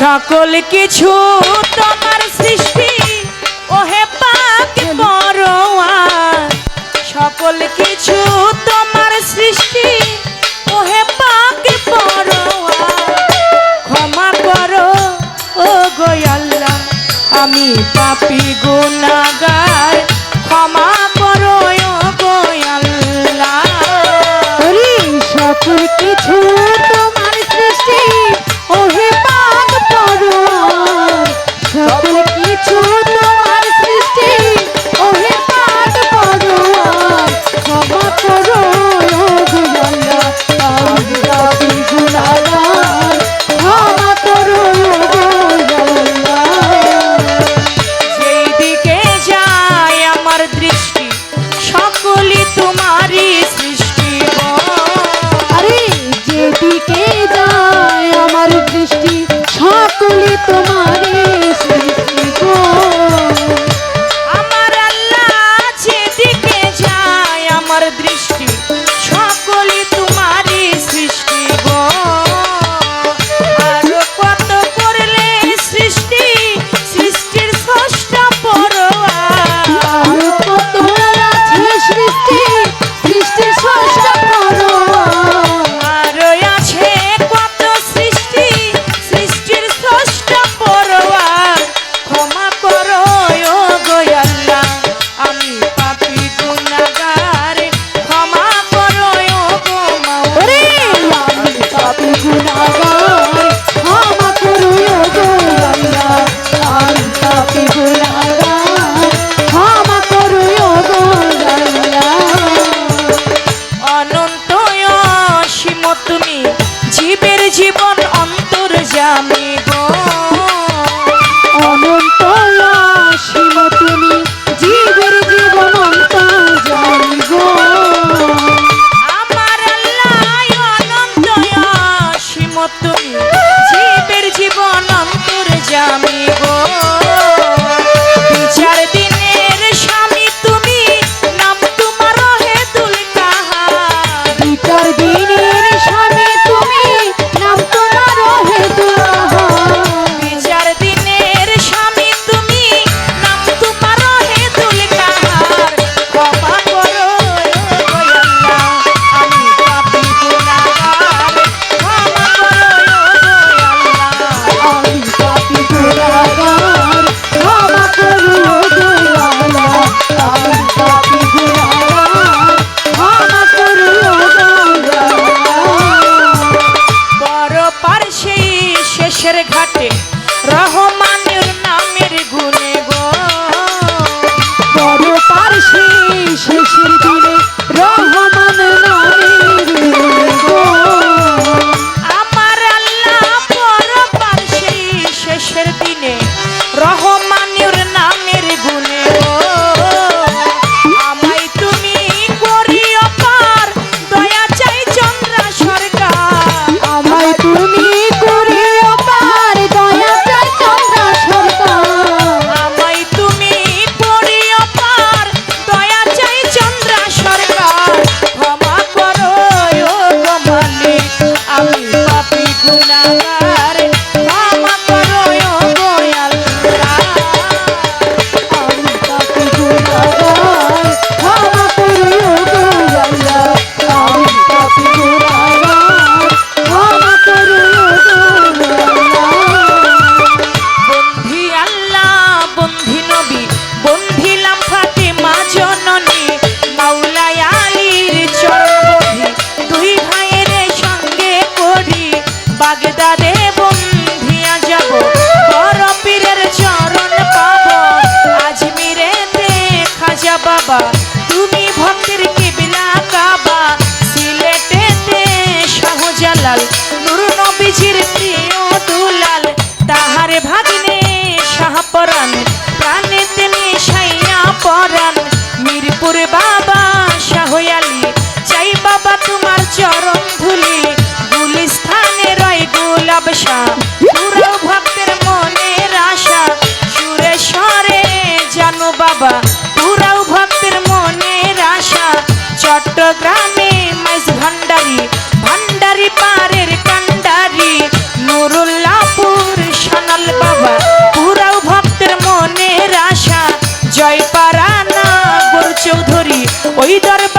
সকল কিছু তোমার সৃষ্টি। ওহে পাক পরোয়া সকল কিছু তোমার সৃষ্টি। ನೀನೇ গ্রামে মাইস ভান্ডারি ভান্ডারি পারের কান্ডারি। নুরুল্লাপুর সোনাল বাবা, পুরাও ভক্তের মনের আশা। জয়পারা গুরু চৌধুরী ওই দরবার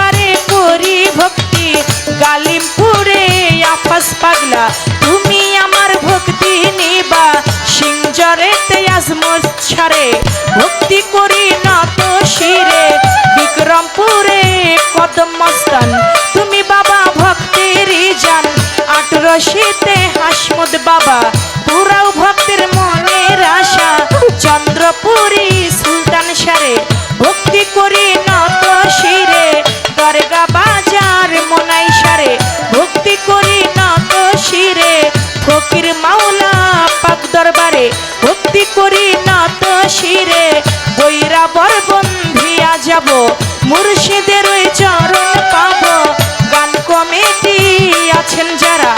মুর্শিদের ওই চরণ পাব। গান কমিটি আছেন যারা,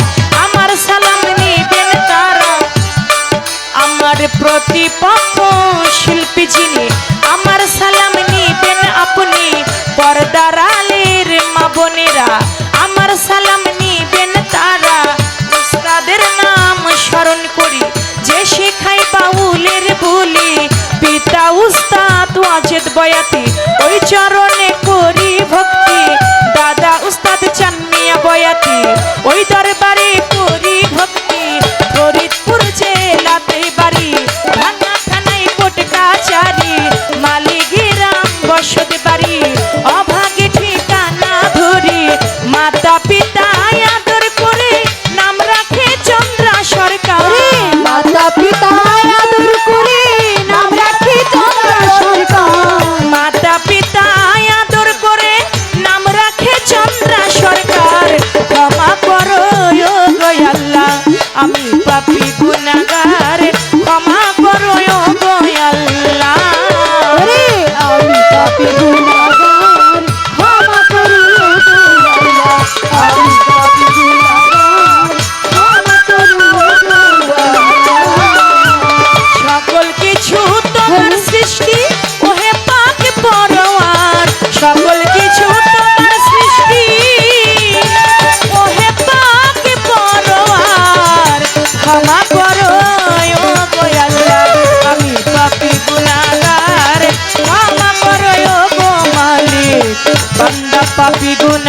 আমার সালাম নিবেন তারা। আমার প্রতিপক্ষ শিল্পী যিনি, আমার সালাম নিবেন আপনি। পর্দার আলের মা বোনেরা, আমার সালাম নিবেন তারা। উস্তাদের নাম স্মরণ করি, যে শিখাই বাউলের বলি। পিতা, উস্তাদ, ওয়াজেদ, বয়াতি, ওই চরণ বিগুণ